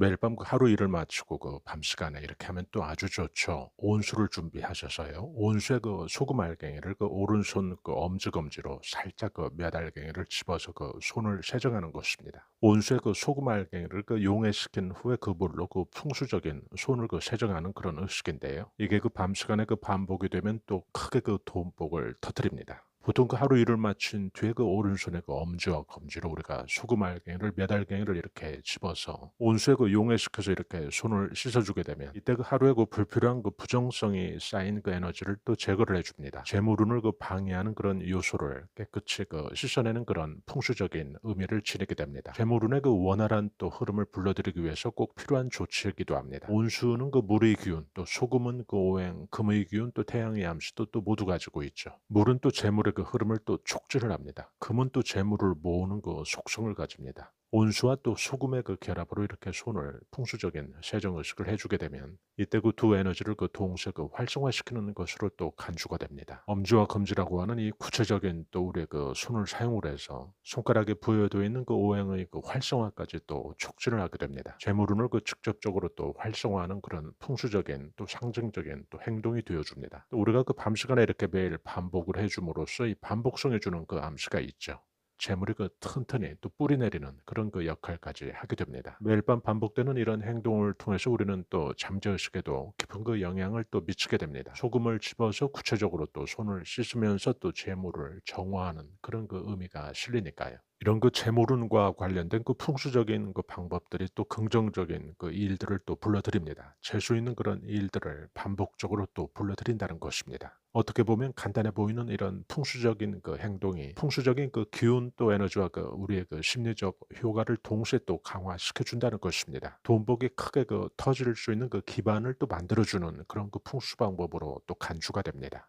매일 밤그 하루 일을 마치고 그 밤 시간에 이렇게 하면 또 아주 좋죠. 온수를 준비하셔서요. 온수에 그 소금 알갱이를 그 오른손 그 엄지 검지로 살짝 그 몇 알갱이를 집어서 그 손을 세정하는 것입니다. 온수에 그 소금 알갱이를 그 용해시킨 후에 그 물로 그 풍수적인 손을 그 세정하는 그런 의식인데요. 이게 그 밤 시간에 그 반복이 되면 또 크게 그 돈복을 터뜨립니다. 보통 그 하루 일을 마친 뒤에 그 오른손에 그 엄지와 검지로 우리가 소금 알갱이를 몇 알갱이를 이렇게 집어서 온수에 그 용해시켜서 이렇게 손을 씻어주게 되면 이때 그 하루에 그 불필요한 그 부정성이 쌓인 그 에너지를 또 제거를 해줍니다. 재물운을 그 방해하는 그런 요소를 깨끗이 그 씻어내는 그런 풍수적인 의미를 지니게 됩니다. 재물운의 그 원활한 또 흐름을 불러들이기 위해서 꼭 필요한 조치이기도 합니다. 온수는 그 물의 기운, 또 소금은 그 오행, 금의 기운, 또 태양의 암시도 또 모두 가지고 있죠. 물은 또 재물의 그 흐름을 또 촉진을 합니다. 금은 또 재물을 모으는 그 속성을 가집니다. 온수와 또 소금의 그 결합으로 이렇게 손을 풍수적인 세정 의식을 해주게 되면 이때 그 두 에너지를 그 동시에 그 활성화시키는 것으로 또 간주가 됩니다. 엄지와 검지라고 하는 이 구체적인 또 우리의 그 손을 사용을 해서 손가락에 부여되어 있는 그 오행의 그 활성화까지 또 촉진을 하게 됩니다. 재물운을 그 직접적으로 또 활성화하는 그런 풍수적인 또 상징적인 또 행동이 되어줍니다. 또 우리가 그 밤 시간에 이렇게 매일 반복을 해줌으로써 이 반복성해 주는 그 암시가 있죠. 재물이 그 튼튼히 또 뿌리 내리는 그런 그 역할까지 하게 됩니다. 매일 밤 반복되는 이런 행동을 통해서 우리는 또 잠재의식에도 깊은 그 영향을 또 미치게 됩니다. 소금을 집어서 구체적으로 또 손을 씻으면서 또 재물을 정화하는 그런 그 의미가 실리니까요. 이런 그 재물운과 관련된 그 풍수적인 그 방법들이 또 긍정적인 그 일들을 또 불러들입니다. 재수 있는 그런 일들을 반복적으로 또 불러들인다는 것입니다. 어떻게 보면 간단해 보이는 이런 풍수적인 그 행동이 풍수적인 그 기운 또 에너지와 그 우리의 그 심리적 효과를 동시에 또 강화시켜 준다는 것입니다. 돈복이 크게 그 터질 수 있는 그 기반을 또 만들어 주는 그런 그 풍수 방법으로 또 간주가 됩니다.